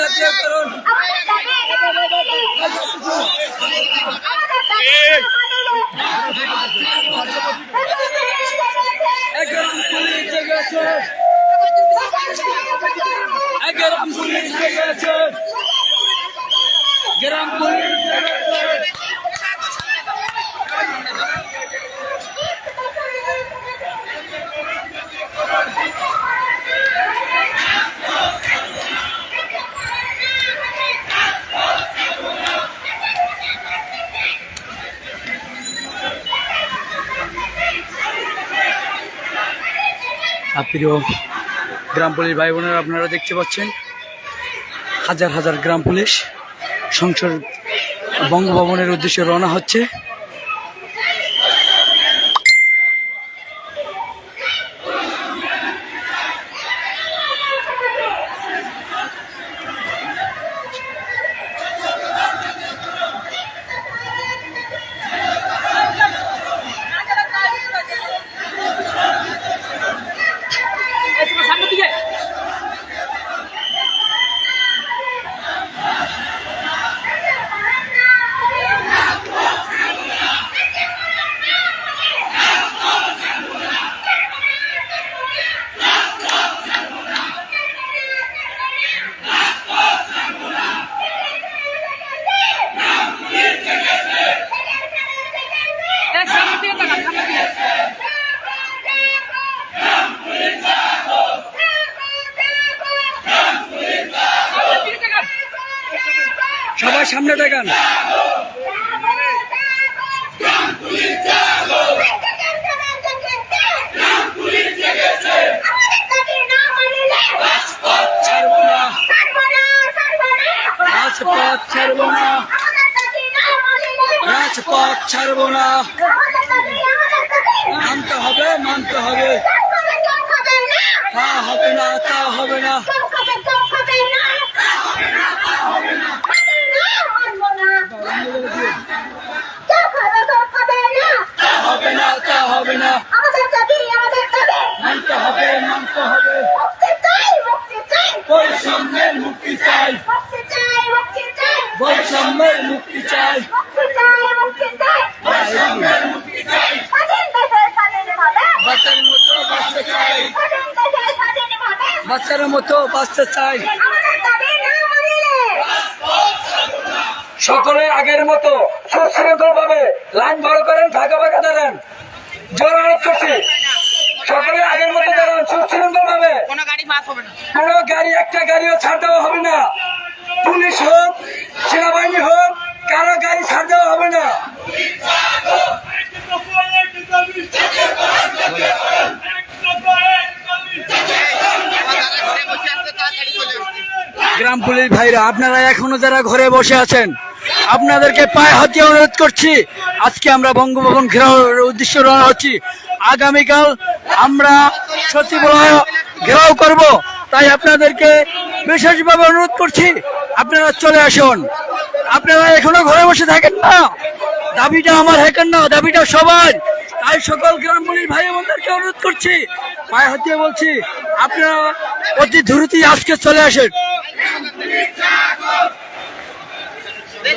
জাতীয় করুন গ্রাম পুলিশ গ্রাম পুলিশ প্রিয় গ্রাম পুলিশ ভাই বোনেরা আপনারা দেখতে পাচ্ছেন। হাজার হাজার গ্রাম পুলিশ সংসদ বঙ্গভবনের উদ্দেশ্যে রওনা হচ্ছে। সামনে দেখান। রাজপথ ছাড়বো না। রাজপথ ছাড়বো না। মানতে হবে মানতে হবে। তা হবে না, তা হবে না। হবে না তা হবে না। আমাদের দাবি আমাদের দাবি। মানতে হবে মানতে হবে। মুক্তি চাই মুক্তি চাই। বৈষম্যের মুক্তি চাই। মুক্তি চাই মুক্তি চাই। বৈষম্যের মুক্তি চাই। মুক্তি চাই মুক্তি চাই। বৈষম্যের মুক্তি চাই। স্বাধীন দেশে স্বাধীনভাবে বাচ্চার মতো বাঁচতে চাই। স্বাধীন দেশে স্বাধীনভাবে বাচ্চার মতো বাঁচতে চাই আমাদের দাবি না মানিলে সকলে আগের মতো সুশৃঙ্খল ভাবে লাইন বড় করেন ফাঁকা ফাঁকা দাঁড়ান জোর অনুরোধ করছি। সকলে আগের মতো দাঁড়ান সুশৃঙ্খল ভাবে কোনো গাড়ি মাছ হবে না। কোনো গাড়ি একটা গাড়িও ছাড় দেওয়া হবে না। পুলিশ হোক সেনাবাহিনী হোক কারও গাড়ি ছাড় দেওয়া হবে না। গ্রাম পুলিশ ভাইরা আপনারা এখনও যারা ঘরে বসে আছেন আপনাদেরকে পায়ে হাতিয়ে অনুরোধ করছি, আজকে আমরা বঙ্গভবন ঘেরাওয়ের উদ্দেশ্য রওনা হচ্ছি। আগামীকাল আমরা সচিবালয় ঘেরাও করব, তাই আপনাদেরকে বিশেষভাবে অনুরোধ করছি, আপনারা চলে আসুন। আপনারা এখনও ঘরে বসে থাকেন না। দাবিটা আমার হেকেন না, দাবিটা সবার। তাই সকল গ্রাম পুলিশ ভাই বোনদেরকে অনুরোধ করছি, পায়ে হাতিয়ে বলছি, আপনারা অতি দ্রুতই আজকে চলে আসেন।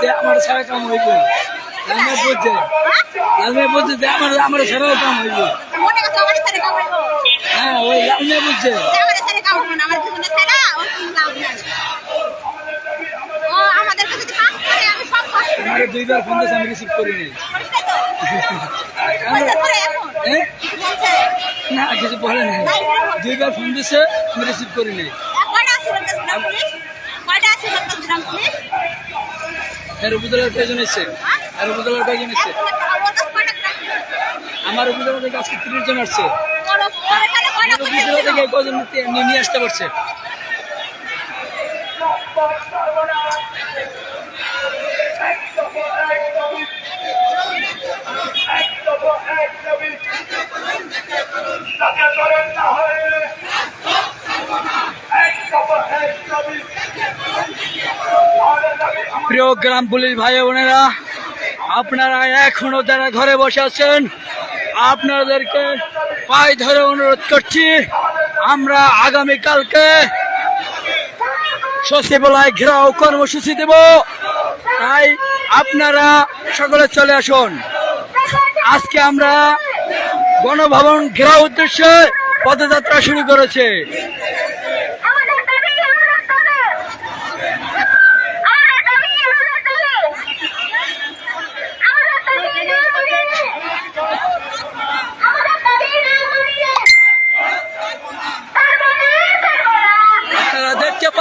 যে আমার সারা কাম হইব। লালমে বুঝছে লালমে বুঝছে যে আমার আমার সারা কাম হইব। হ্যাঁ ওই আমি সব আমার দুইবার ফোন দিয়েছে আমি রিসিভ করি নাই। হ্যাঁ? বলছে? না কিছু বলে নাই। দুইবার ফোন দিছে আমি রিসিভ করি নাই। কয়টা আছে কয়টা আছে এর উপজেলার কয়জন এসছে আর উপজেলার কয়জন এসছে আমার উপজেলা থেকে আজকে তিরিশ জন আসছে। আমার উপজেলা থেকে কয়জন নিয়ে আসতে পারছে? টাকা করেন প্রিয় গ্রাম পুলিশ ভাই বোনেরা, আপনারা এখনও যারা ঘরে বসে আছেন, আপনাদেরকে পায়ে ধরে অনুরোধ করছি, আমরা আগামীকালকে সচিবালয় ঘেরাও কর্মসূচি দেব। তাই আপনারা সকলে চলে আসুন। আজকে আমরা গণভবন ঘেরাও উদ্দেশ্যে পদযাত্রা শুরু করেছে।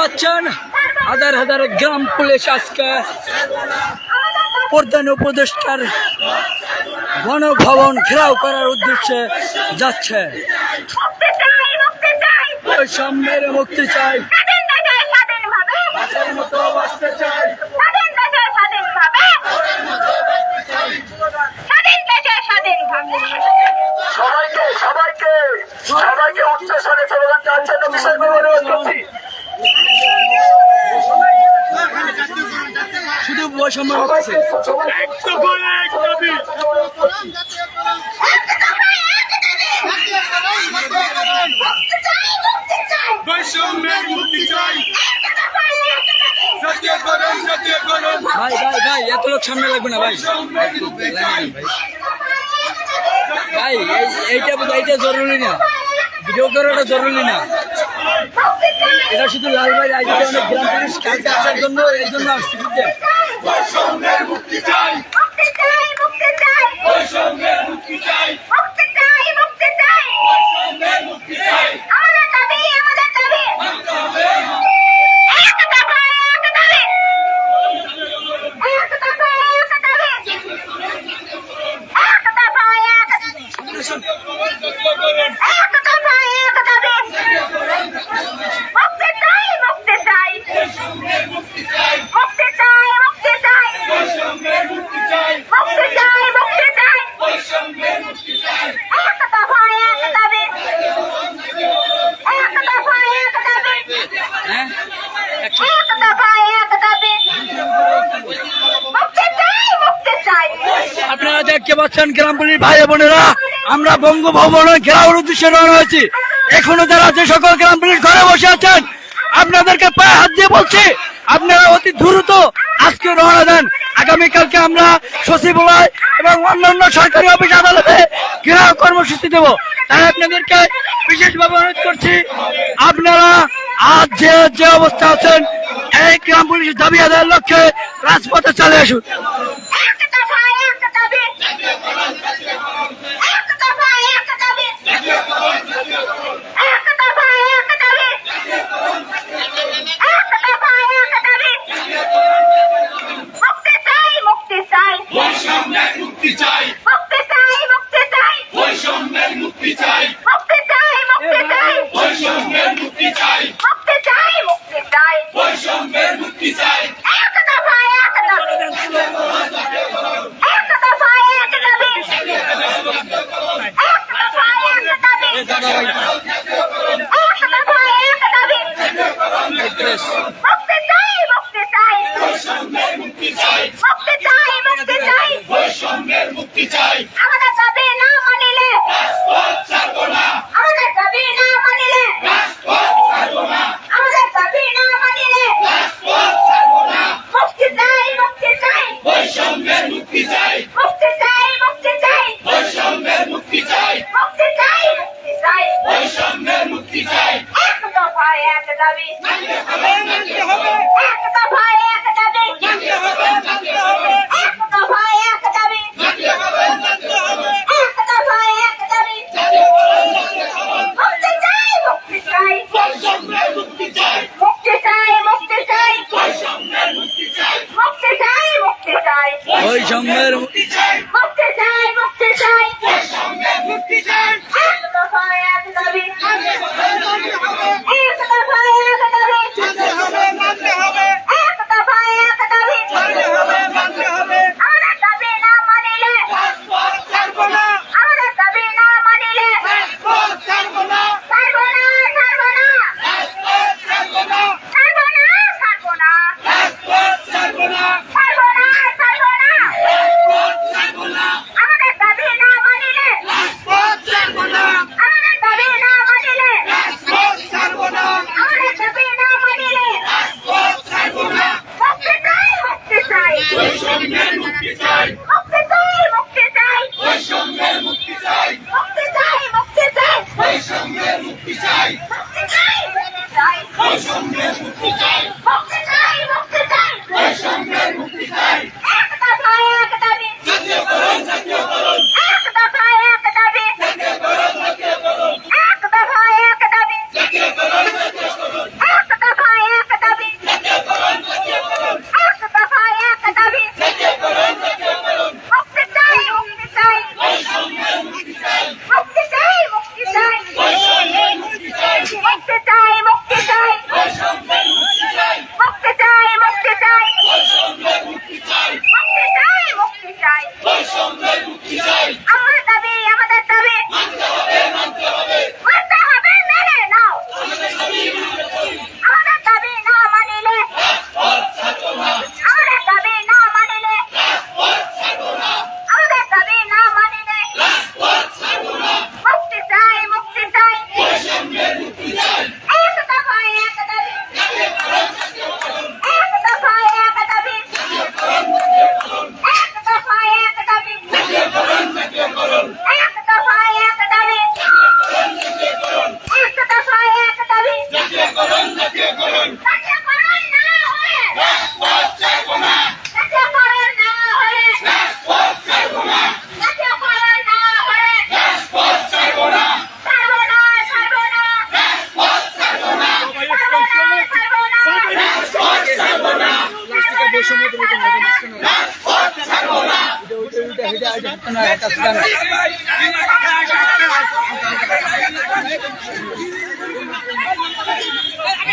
পাচ্ছেন হাজার হাজার গ্রাম পুলিশ আজকে প্রধান উপদেষ্টার গণভবন ঘেরাও করার উদ্দেশ্যে যাচ্ছে। মুক্তি চাই। বাঁচতে চাই। স্বাধীন দেশে স্বাধীনভাবে স্বাধীন শুধু বৈষম্য জাতীয়করণ ভাই ভাই ভাই এত লোক সামনে লাগবে না ভাই। ভাই এই- এইটা এইটা জরুরি না। ভিডিও করাটা জরুরি না। এটা শুধু লাল ভাই আজকে অনেক গ্রাম পুলিশ খেলতে আসার জন্য এই জন্য আসছি বুঝছেন মুক্তি চাই। মুক্তি চাই মুক্তি চাই। বৈষম্যের মুক্তি চাই মুক্তি চাই। দেখতে পাচ্ছেন গ্রাম পুলিশ ভাই বোনেরা, আমরা বঙ্গভবনে ঘেরাওর উদ্দেশ্যে রওনা হয়েছি। এখনও যারা যে সকল গ্রাম পুলিশ ঘরে বসে আছেন, আপনাদেরকে পায়ে হাত দিয়ে বলছি, আপনারা অতি দ্রুত আজকে রওনা দেন। আগামীকালকে আমরা সচিবালয় এবং অন্যান্য সরকারি অফিস আদালতে ঘেরাও কর্মসূচি দেব। তাই আপনাদেরকে বিশেষভাবে অনুরোধ করছি, আপনারা আজ যে যে অবস্থা আছেন, এই গ্রাম পুলিশ দাবি আদায়ের লক্ষ্যে রাজপথে চলে আসুন এক দফা এক দাবি এক দফা এক দাবি এক দফা এক দাবি এক দফা এক দাবি মুক্তি চাই মুক্তি চাই বৈষম্যের মুক্তি চাই মুক্তি চাই মুক্তি চাই বৈষম্যের মুক্তি চাই মুক্তি চাই মুক্তি চাই বৈষম্যের মুক্তি চাই মুক্তি চাই মুক্তি চাই বৈষম্যের মুক্তি চাই এক দফা এক দাবি এক দফা এক দাবি এক দফা এক দাবি এক দফা এক দাবি মুক্তি চাই মুক্তি চাই বৈষম্যের মুক্তি চাই মুক্তি চাই মুক্তি চাই বৈষম্যের মুক্তি চাই আমাদের দাবি না মানিলে রাজপথ ছাড়বো না আমাদের দাবি না মানিলে রাজপথ ছাড়বো না আমাদের দাবি না মানিলে রাজপথ ছাড়বো না মুক্তি চাই মুক্তি চাই বৈষম্যের মুক্তি চাই মুক্তি চাই মুক্তি চাই বৈষম্যের মুক্তি চাই মুক্তি চাই মুক্তি চাই বৈষম্যের মুক্তি চাই এক দফা এক দাবি খুনি মুক্তি চাই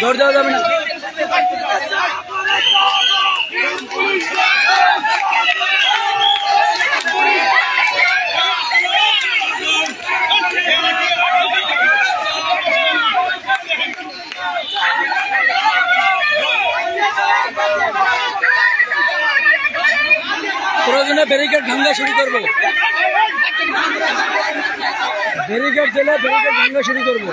দৌড় যাওয়া যাবে না। জেলা ব্যারিকেড ভাঙ্গা শুরু করব। ব্যারিকেড জেলে ব্যারিকেড ভাঙ্গা শুরু করব।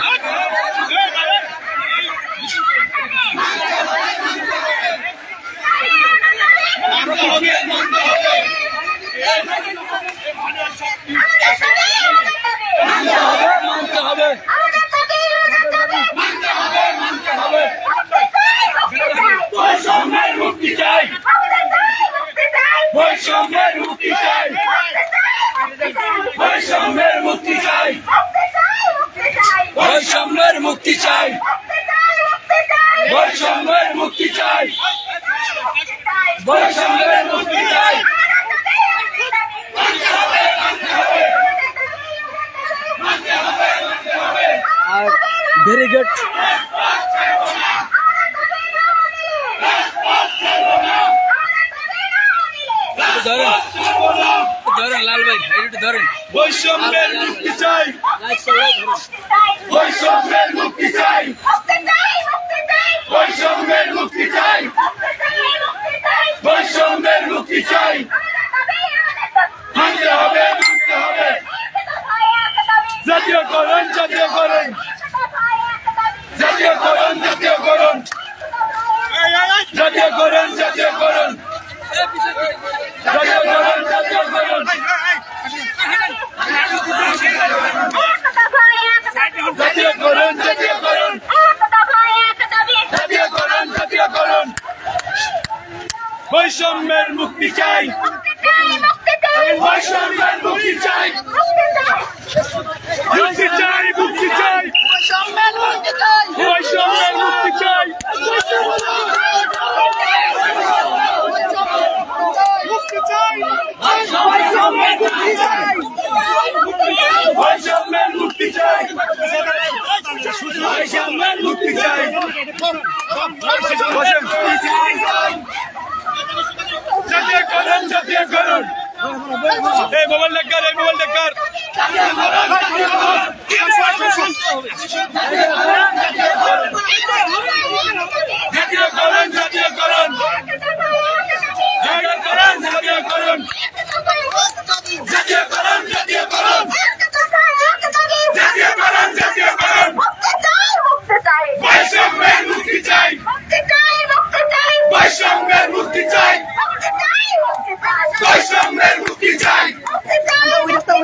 মানতে বৈষম্যের মুক্তি চাই। বৈষম্যের মুক্তি চাই। বৈষম্যের মুক্তি চাই। বৈষম্যের মুক্তি চাই। বৈষম্যের মুক্তি চাই। ব্যারিগেড ধরেন। ধরেন লাল ভাই এটা ধরেন। বৈষম্যের মুক্তি চাই। বৈষম্যের মুক্তি চাই। বৈষম্যের মুক্তি চাই। বৈষম্যের মুক্তি চাই। মানতে হবে মানতে হবে। জাতীয় করণ জাতীয় করণ। জাতীয় করণ জাতীয় করণ। জাতীয় করণ জাতীয় করণ। জয় জয় জয় জয় জয় বসেন। জাতীয় করুন জাতীয় করুন। এই